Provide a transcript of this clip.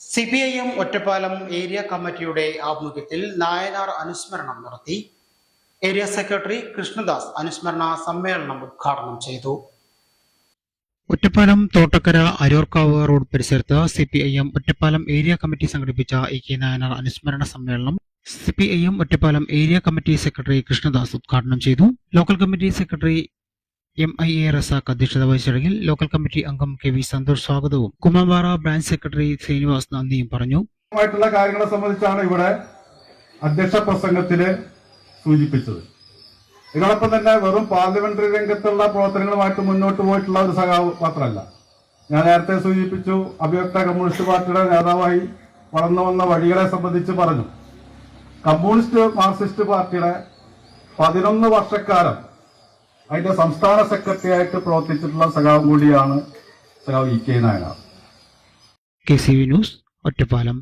C P I M Ottapalam area കമ്മിറ്റിയുടെ ആഭിമുഖ്യത്തിൽ നായനാർ അനുസ്മരണം നടത്തി. ഏരിയ സെക്രട്ടറി കൃഷ്ണദാസ് അനുസ്മരണ സമ്മേളനം ഉദ്ഘാടനം ചെയ്തു. ഒറ്റപ്പാലം തോട്ടക്കര അരൂർക്കാവ് റോഡ് പരിസരത്ത് C P I M Ottapalam area committee സംഘടിപ്പിച്ച എ കെ നായനാർ അനുസ്മരണ സമ്മേളനം C P I M Ottapalam area committee secretary Krishnadas ഉദ്ഘാടനം ചെയ്തു. Local committee secretary M I A Razak അധ്യക്ഷത വഹിച്ച ചടങ്ങിൽ ലോക്കൽ കമ്മിറ്റി അംഗം കെ വി സന്തോഷ് സ്വാഗതവും. കുമാമ്പാറ ബ്രാഞ്ച് സെക്രട്ടറി ശ്രീനിവാസ് നന്ദിയും പറഞ്ഞു. കാര്യങ്ങളെ സംബന്ധിച്ചാണ് ഇവിടെ അധ്യക്ഷ പ്രസംഗത്തിൽ സൂചിപ്പിച്ചത്. ഇതോടൊപ്പം തന്നെ വെറും പാർലമെന്ററി രംഗത്തുള്ള പ്രവർത്തനങ്ങളുമായിട്ട് മുന്നോട്ട് പോയിട്ടുള്ള ഒരു സഖാവ് മാത്രമല്ല. ഞാൻ നേരത്തെ സൂചിപ്പിച്ചു അഭിവക്ത കമ്മ്യൂണിസ്റ്റ് പാർട്ടിയുടെ നേതാവായി വളർന്നു വന്ന വഴികളെ സംബന്ധിച്ച് പറഞ്ഞു. കമ്മ്യൂണിസ്റ്റ് മാർക്സിസ്റ്റ് പാർട്ടിയുടെ പതിനൊന്ന് വർഷക്കാലം അതിന്റെ സംസ്ഥാന സെക്രട്ടറി ആയിട്ട് പ്രവർത്തിച്ചിട്ടുള്ള സഖാവും കൂടിയാണ് സഖാവ് E K Nayanar K C V news Ottapalam.